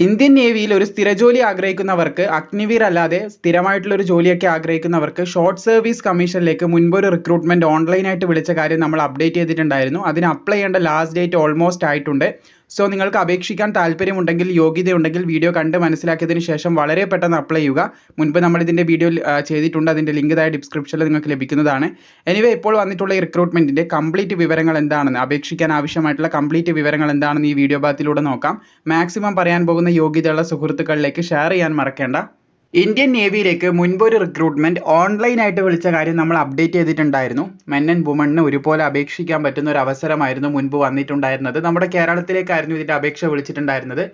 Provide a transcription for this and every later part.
Indian നേവിയിൽ ഒരു സ്ഥിരജോലി ആഗ്രഹിക്കുന്നവർക്ക് അഗ്നിവീർ അല്ലാതെ സ്ഥിരമായിട്ടുള്ള ഒരു ജോലിയൊക്കെ ആഗ്രഹിക്കുന്നവർക്ക് ഷോർട്ട് സർവീസ് കമ്മീഷനിലേക്ക് മുൻപൊരു റിക്രൂട്ട്മെന്റ് ഓൺലൈനായിട്ട് വിളിച്ച കാര്യം നമ്മൾ അപ്ഡേറ്റ് ചെയ്തിട്ടുണ്ടായിരുന്നു. അതിന് അപ്ലൈ ചെയ്യേണ്ട ലാസ്റ്റ് ഡേറ്റ് ഓൾമോസ്റ്റ് ആയിട്ടുണ്ട്. സോ നിങ്ങൾക്ക് അപേക്ഷിക്കാൻ താല്പര്യമുണ്ടെങ്കിൽ യോഗ്യതയുണ്ടെങ്കിൽ വീഡിയോ കണ്ട് മനസ്സിലാക്കിയതിന് ശേഷം വളരെ പെട്ടെന്ന് അപ്ലൈ ചെയ്യുക. മുൻപ് നമ്മൾ ഇതിന്റെ വീഡിയോ ചെയ്തിട്ടുണ്ട്. അതിന്റെ ലിങ്ക് താഴെ ഡിസ്ക്രിപ്ഷനിൽ നിങ്ങൾക്ക് ലഭിക്കുന്നതാണ്. എനിവേ ഇപ്പോൾ വന്നിട്ടുള്ള ഈ റിക്രൂട്ട്മെന്റിന്റെ കംപ്ലീറ്റ് വിവരങ്ങൾ എന്താണെന്ന് അപേക്ഷിക്കാൻ ആവശ്യമായിട്ടുള്ള കംപ്ലീറ്റ് വിവരങ്ങൾ എന്താണെന്ന് ഈ വീഡിയോ ഭാഗത്തിലൂടെ നോക്കാം. മാക്സിമം പറയാൻ പോകുന്ന യോഗ്യതയുള്ള സുഹൃത്തുക്കളിലേക്ക് ഷെയർ ചെയ്യാൻ മറക്കേണ്ട. ഇന്ത്യൻ നേവിയിലേക്ക് മുൻപൊരു റിക്രൂട്ട്മെന്റ് ഓൺലൈനായിട്ട് വിളിച്ച കാര്യം നമ്മൾ അപ്ഡേറ്റ് ചെയ്തിട്ടുണ്ടായിരുന്നു. മെൻ ആൻഡ് വുമണിന് ഒരുപോലെ അപേക്ഷിക്കാൻ പറ്റുന്ന ഒരു അവസരമായിരുന്നു മുൻപ് വന്നിട്ടുണ്ടായിരുന്നത്. നമ്മുടെ കേരളത്തിലേക്കായിരുന്നു ഇതിന്റെ അപേക്ഷ വിളിച്ചിട്ടുണ്ടായിരുന്നത്.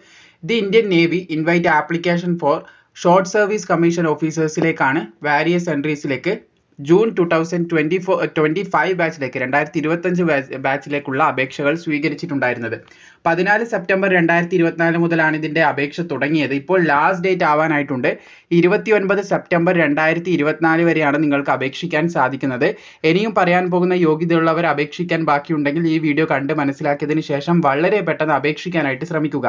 The Indian navy invite application for short service commission ഓഫീസേഴ്സിലേക്കാണ് various എൻട്രീസിലേക്ക് June two thousand twenty four twenty five ബാച്ചിലേക്ക് രണ്ടായിരത്തി ഇരുപത്തഞ്ച് ബാച്ചിലേക്കുള്ള അപേക്ഷകൾ സ്വീകരിച്ചിട്ടുണ്ടായിരുന്നത്. പതിനാല് സെപ്റ്റംബർ രണ്ടായിരത്തി ഇരുപത്തിനാല് മുതലാണ് ഇതിന്റെ അപേക്ഷ തുടങ്ങിയത്. ഇപ്പോൾ ലാസ്റ്റ് ഡേറ്റ് ആവാനായിട്ടുണ്ട്. ഇരുപത്തി ഒൻപത് സെപ്റ്റംബർ രണ്ടായിരത്തി ഇരുപത്തിനാല് വരെയാണ് നിങ്ങൾക്ക് അപേക്ഷിക്കാൻ സാധിക്കുന്നത്. ഇനിയും പറയാൻ പോകുന്ന യോഗ്യതയുള്ളവർ അപേക്ഷിക്കാൻ ബാക്കിയുണ്ടെങ്കിൽ ഈ വീഡിയോ കണ്ട് മനസ്സിലാക്കിയതിന് ശേഷം വളരെ പെട്ടെന്ന് അപേക്ഷിക്കാനായിട്ട് ശ്രമിക്കുക.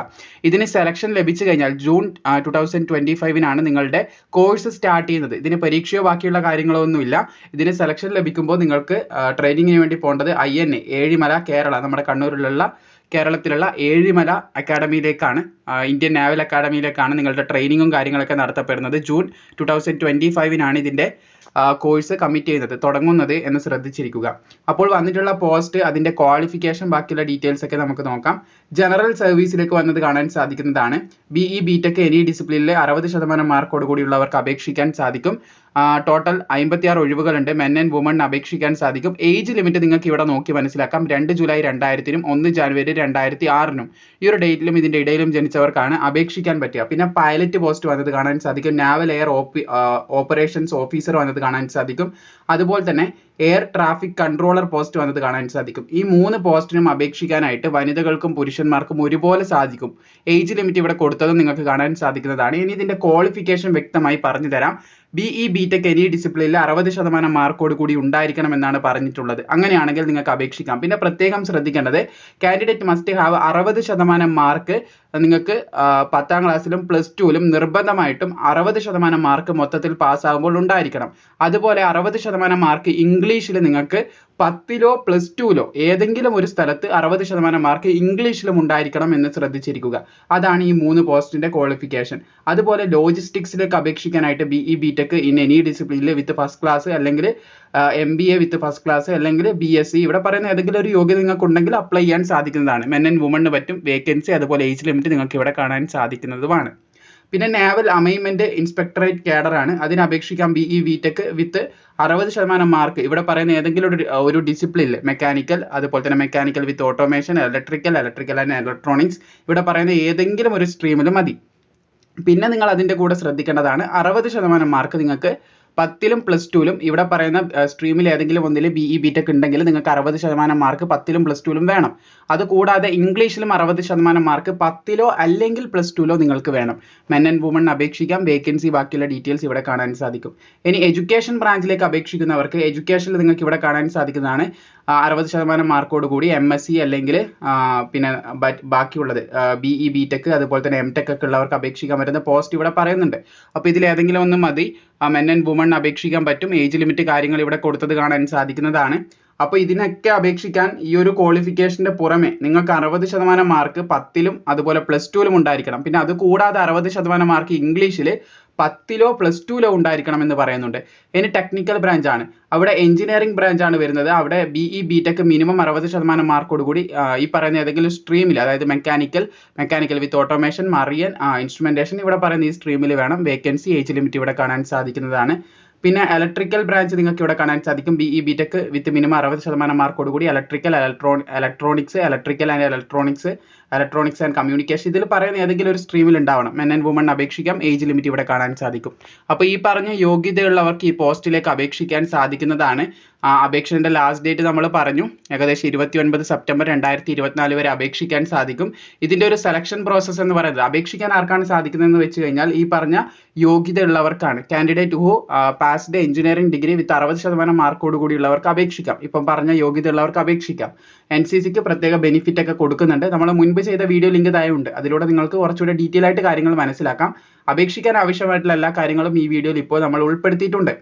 ഇതിന് സെലക്ഷൻ ലഭിച്ചു കഴിഞ്ഞാൽ ജൂൺ ടു തൗസൻഡ് ട്വന്റി ഫൈവിനാണ് നിങ്ങളുടെ കോഴ്സ് സ്റ്റാർട്ട് ചെയ്യുന്നത്. ഇതിന് പരീക്ഷയോ ബാക്കിയുള്ള കാര്യങ്ങളോ ഒന്നുമില്ല. ഇതിന് സെലക്ഷൻ ലഭിക്കുമ്പോൾ നിങ്ങൾക്ക് ട്രെയിനിങ്ങിന് വേണ്ടി പോകേണ്ടത് I N A Ezhimala Kerala നമ്മുടെ കണ്ണൂരിലുള്ള കേരളത്തിലുള്ള ഏഴിമല അക്കാഡമിയിലേക്കാണ് ഇന്ത്യൻ നാവൽ അക്കാഡമിയിലേക്കാണ് നിങ്ങളുടെ ട്രെയിനിങ്ങും കാര്യങ്ങളൊക്കെ നടത്തപ്പെടുന്നത്. ജൂൺ ടു തൗസൻഡ് ട്വന്റി ഫൈവിനാണ് ഇതിന്റെ കോഴ്സ് കമ്മിറ്റ് ചെയ്യുന്നത് തുടങ്ങുന്നത് എന്ന് ശ്രദ്ധിച്ചിരിക്കുക. അപ്പോൾ വന്നിട്ടുള്ള പോസ്റ്റ് അതിന്റെ ക്വാളിഫിക്കേഷൻ ബാക്കിയുള്ള ഡീറ്റെയിൽസ് ഒക്കെ നമുക്ക് നോക്കാം. ജനറൽ സർവീസിലേക്ക് വന്നത് കാണാൻ സാധിക്കുന്നതാണ്. B E B tech any ഡിസിപ്ലിനിൽ അറുപത് ശതമാനം മാർക്കോട് കൂടിയുള്ളവർക്ക് അപേക്ഷിക്കാൻ സാധിക്കും. ടോട്ടൽ അമ്പത്തിയാറ് ഒഴിവുകളുണ്ട്. മെൻ ആൻഡ് വുമൺ അപേക്ഷിക്കാൻ സാധിക്കും. ഏജ് ലിമിറ്റ് നിങ്ങൾക്ക് ഇവിടെ നോക്കി മനസ്സിലാക്കാം. രണ്ട് ജൂലൈ രണ്ടായിരത്തിനും ഒന്ന് ജനുവരി രണ്ടായിരത്തി ആറിനും ഈ ഒരു ഡേറ്റിലും ഇതിന്റെ ഇടയിലും ജനിച്ചവർക്കാണ് അപേക്ഷിക്കാൻ പറ്റുക പിന്നെ പൈലറ്റ് പോസ്റ്റ് വന്നത് കാണാൻ സാധിക്കും. നാവൽ എയർ ഓപ്പറേഷൻസ് ഓഫീസർ വന്നത് കാണാൻ സാധിക്കും. അതുപോലെ തന്നെ എയർ ട്രാഫിക് കൺട്രോളർ പോസ്റ്റ് വന്നത് കാണാൻ സാധിക്കും. ഈ മൂന്ന് പോസ്റ്റിനും അപേക്ഷിക്കാനായിട്ട് വനിതകൾക്കും പുരുഷന്മാർക്കും ഒരുപോലെ സാധിക്കും. ഏജ് ലിമിറ്റ് ഇവിടെ കൊടുത്തതും നിങ്ങൾക്ക് കാണാൻ സാധിക്കുന്നതാണ്. ഇനി ഇതിന്റെ ക്വാളിഫിക്കേഷൻ വ്യക്തമായി പറഞ്ഞു തരാം. B BTECH B tech any ഡിസിപ്ലിനിൽ അറുപത് ശതമാനം മാർക്കോട് കൂടി ഉണ്ടായിരിക്കണം എന്നാണ് പറഞ്ഞിട്ടുള്ളത്. അങ്ങനെയാണെങ്കിൽ നിങ്ങൾക്ക് അപേക്ഷിക്കാം. പിന്നെ പ്രത്യേകം ശ്രദ്ധിക്കേണ്ടത് കാൻഡിഡേറ്റ് മസ്റ്റ് ഹാവ് അറുപത് ശതമാനം മാർക്ക് നിങ്ങൾക്ക് പത്താം ക്ലാസ്സിലും പ്ലസ് ടുവിലും നിർബന്ധമായിട്ടും അറുപത് ശതമാനം മാർക്ക് മൊത്തത്തിൽ പാസ്സാകുമ്പോൾ ഉണ്ടായിരിക്കണം. അതുപോലെ അറുപത് ശതമാനം മാർക്ക് ഇംഗ്ലീഷിൽ നിങ്ങൾക്ക് പത്തിലോ പ്ലസ് ടുവിലോ ഏതെങ്കിലും ഒരു സ്ഥലത്ത് അറുപത് ശതമാനം മാർക്ക് ഇംഗ്ലീഷിലും ഉണ്ടായിരിക്കണം എന്ന് ശ്രദ്ധിച്ചിരിക്കുക. അതാണ് ഈ മൂന്ന് പോസ്റ്റിന്റെ ക്വാളിഫിക്കേഷൻ അതുപോലെ ലോജിസ്റ്റിക്സിലേക്ക് അപേക്ഷിക്കാനായിട്ട് B E B tech in any ഡിസിപ്ലിനിൽ with first class അല്ലെങ്കിൽ M B A with first class അല്ലെങ്കിൽ ബി എസ് സി ഇവിടെ പറയുന്ന ഏതെങ്കിലും ഒരു യോഗ്യത നിങ്ങൾക്ക് ഉണ്ടെങ്കിൽ അപ്ലൈ ചെയ്യാൻ സാധിക്കുന്നതാണ്. മെൻ ആൻഡ് വുമണിന് പറ്റും വേക്കൻസി അതുപോലെ ഏജ് ലിമിറ്റ് നിങ്ങൾക്ക് ഇവിടെ കാണാൻ സാധിക്കുന്നതുമാണ്. പിന്നെ നാവൽ അമൈൻമെന്റ് ഇൻസ്പെക്ടറേറ്റ് കാഡർ ആണ്. അതിന് അപേക്ഷിക്കാം ബി ഇ വിടെക് വിത്ത് അറുപത് ശതമാനം മാർക്ക് ഇവിടെ പറയുന്ന ഏതെങ്കിലും ഒരു ഒരു ഡിസിപ്ലിനിൽ മെക്കാനിക്കൽ അതുപോലെ തന്നെ mechanical with automation electrical electrical and electronics ഇവിടെ പറയുന്ന ഏതെങ്കിലും ഒരു സ്ട്രീമിൽ മതി. പിന്നെ നിങ്ങൾ അതിന്റെ കൂടെ ശ്രദ്ധിക്കേണ്ടതാണ് അറുപത് ശതമാനം മാർക്ക് നിങ്ങൾക്ക് പത്തിലും പ്ലസ് ടുവിലും ഇവിടെ പറയുന്ന സ്ട്രീമിൽ ഏതെങ്കിലും ഒന്നിൽ ബി ഇ ബി ടെക് ഉണ്ടെങ്കിൽ നിങ്ങൾക്ക് അറുപത് ശതമാനം മാർക്ക് പത്തിലും പ്ലസ് ടുവിലും വേണം. അതുകൂടാതെ ഇംഗ്ലീഷിലും അറുപത് ശതമാനം മാർക്ക് പത്തിലോ അല്ലെങ്കിൽ പ്ലസ് ടുവിലോ നിങ്ങൾക്ക് വേണം. മെൻ ആൻഡ് വുമൺ അപേക്ഷിക്കാം. വേക്കൻസി ബാക്കിയുള്ള ഡീറ്റെയിൽസ് ഇവിടെ കാണാൻ സാധിക്കും. ഇനി എഡ്യൂക്കേഷൻ ബ്രാഞ്ചിലേക്ക് അപേക്ഷിക്കുന്നവർക്ക് എഡ്യൂക്കേഷനിൽ നിങ്ങൾക്ക് ഇവിടെ കാണാൻ സാധിക്കുന്നതാണ് അറുപത് ശതമാനം മാർക്കോട് കൂടി എം എസ് സി അല്ലെങ്കിൽ പിന്നെ ബാക്കിയുള്ളത് ബി ഇ ബി ടെക് അതുപോലെ തന്നെ എം ടെക് ഒക്കെ ഉള്ളവർക്ക് അപേക്ഷിക്കാൻ പറ്റുന്ന പോസ്റ്റ് ഇവിടെ പറയുന്നുണ്ട്. അപ്പോൾ ഇതിൽ ഏതെങ്കിലും ഒന്ന് മതി. മെൻ ആൻഡ് വുമൺ അപേക്ഷിക്കാൻ പറ്റും. ഏജ് ലിമിറ്റ് കാര്യങ്ങൾ ഇവിടെ കൊടുത്തത് കാണാൻ സാധിക്കുന്നതാണ്. അപ്പോൾ ഇതിനൊക്കെ അപേക്ഷിക്കാൻ ഈ ഒരു ക്വാളിഫിക്കേഷന്റെ പുറമെ നിങ്ങൾക്ക് അറുപത് ശതമാനം മാർക്ക് പത്തിലും അതുപോലെ പ്ലസ് ടുവിലും ഉണ്ടായിരിക്കണം. പിന്നെ അത് കൂടാതെ അറുപത് ശതമാനം മാർക്ക് ഇംഗ്ലീഷിൽ പത്തിലോ പ്ലസ് ടുവിലോ ഉണ്ടായിരിക്കണം എന്ന് പറയുന്നുണ്ട്. ഇനി ടെക്നിക്കൽ ബ്രാഞ്ച് ആണ്. അവിടെ എഞ്ചിനീയറിംഗ് ബ്രാഞ്ച് ആണ് വരുന്നത്. അവിടെ B E B tech minimum അറുപത് ശതമാനം മാർക്കോടുകൂടി ഈ പറയുന്ന ഏതെങ്കിലും സ്ട്രീമിൽ അതായത് mechanical mechanical with automation marine instrumentation ഇവിടെ പറയുന്ന ഈ സ്ട്രീമിൽ വേണം. വേക്കൻസി ഏജ് ലിമിറ്റ് ഇവിടെ കാണാൻ സാധിക്കുന്നതാണ്. പിന്നെ ഇലക്ട്രിക്കൽ ബ്രാഞ്ച് നിങ്ങൾക്ക് ഇവിടെ കാണാൻ സാധിക്കും. B E B tech with minimum അറുപത് ശതമാനം മാർക്കോട് കൂടി electrical electro electronics electrical and electronics electronics and communication ഇതിൽ പറയുന്ന ഏതെങ്കിലും ഒരു സ്ട്രീമിൽ ഉണ്ടാവണം. മെൻ ആൻഡ് വുമൺ അപേക്ഷിക്കാം. ഏജ് ലിമിറ്റ് ഇവിടെ കാണാൻ സാധിക്കും. അപ്പോൾ ഈ പറഞ്ഞ യോഗ്യതയുള്ളവർക്ക് ഈ പോസ്റ്റിലേക്ക് അപേക്ഷിക്കാൻ സാധിക്കുന്നതാണ്. അപേക്ഷയുടെ ലാസ്റ്റ് ഡേറ്റ് നമ്മൾ പറഞ്ഞു. ഏകദേശം ഇരുപത്തി ഒൻപത് സെപ്റ്റംബർ രണ്ടായിരത്തി ഇരുപത്തിനാല് വരെ അപേക്ഷിക്കാൻ സാധിക്കും. ഇതിന്റെ ഒരു സെലക്ഷൻ പ്രോസസ്സ് എന്ന് പറയുന്നത് അപേക്ഷിക്കാൻ ആർക്കാണ് സാധിക്കുന്നതെന്ന് വെച്ച് കഴിഞ്ഞാൽ ഈ പറഞ്ഞ യോഗ്യതയുള്ളവർക്കാണ്. Candidate who passed engineering degree with അറുപത് ശതമാനം മാർക്കോട് കൂടിയുള്ളവർക്ക് അപേക്ഷിക്കാം. ഇപ്പം പറഞ്ഞ യോഗ്യതയുള്ളവർക്ക് അപേക്ഷിക്കാം. എൻ സി സിക്ക് പ്രത്യേക ബെനിഫിറ്റ് ഒക്കെ കൊടുക്കുന്നുണ്ട്. നമ്മൾ മുൻപ് ചെയ്ത വീഡിയോ ലിങ്ക് താഴെ ഉണ്ട് അതിലൂടെ നിങ്ങൾക്ക് കുറച്ചുകൂടെ ഡീറ്റെയിൽ ആയിട്ട് കാര്യങ്ങൾ മനസ്സിലാക്കാം. അപേക്ഷിക്കാൻ ആവശ്യമായിട്ടുള്ള എല്ലാ കാര്യങ്ങളും ഈ വീഡിയോയിൽ ഇപ്പോൾ നമ്മൾ ഉൾപ്പെടുത്തിയിട്ടുണ്ട്.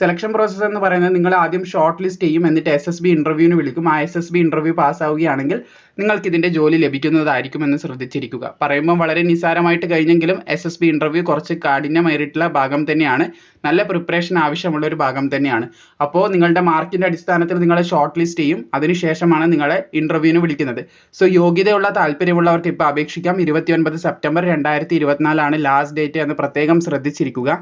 സെലക്ഷൻ പ്രോസസ്സ് എന്ന് പറയുന്നത് നിങ്ങൾ ആദ്യം ഷോർട്ട് ലിസ്റ്റ് ചെയ്യും എന്നിട്ട് എസ് എസ് ബി ഇന്റർവ്യൂവിന് വിളിക്കും. ആ എസ് എസ് ബി ഇന്റർവ്യൂ പാസ്സാവുകയാണെങ്കിൽ നിങ്ങൾക്ക് ഇതിന്റെ ജോലി ലഭിക്കുന്നതായിരിക്കും എന്ന് ശ്രദ്ധിച്ചിരിക്കുക. പറയുമ്പോൾ വളരെ നിസ്സാരമായിട്ട് കഴിഞ്ഞെങ്കിലും എസ് എസ് ബി ഇന്റർവ്യൂ കുറച്ച് കാഠിന്യമേറിയിട്ടുള്ള ഭാഗം തന്നെയാണ്. നല്ല പ്രിപ്പറേഷൻ ആവശ്യമുള്ള ഒരു ഭാഗം തന്നെയാണ്. അപ്പോൾ നിങ്ങളുടെ മാർക്കിന്റെ അടിസ്ഥാനത്തിൽ നിങ്ങളെ ഷോർട്ട് ലിസ്റ്റ് ചെയ്യും അതിനുശേഷമാണ് നിങ്ങളെ ഇന്റർവ്യൂവിന് വിളിക്കുന്നത്. സോ യോഗ്യതയുള്ള താല്പര്യമുള്ളവർക്ക് ഇപ്പോൾ അപേക്ഷിക്കാം. ഇരുപത്തിയൊൻപത് സെപ്റ്റംബർ രണ്ടായിരത്തി ഇരുപത്തിനാലാണ് ലാസ്റ്റ് ഡേറ്റ് എന്ന് പ്രത്യേകം ശ്രദ്ധിച്ചിരിക്കുക.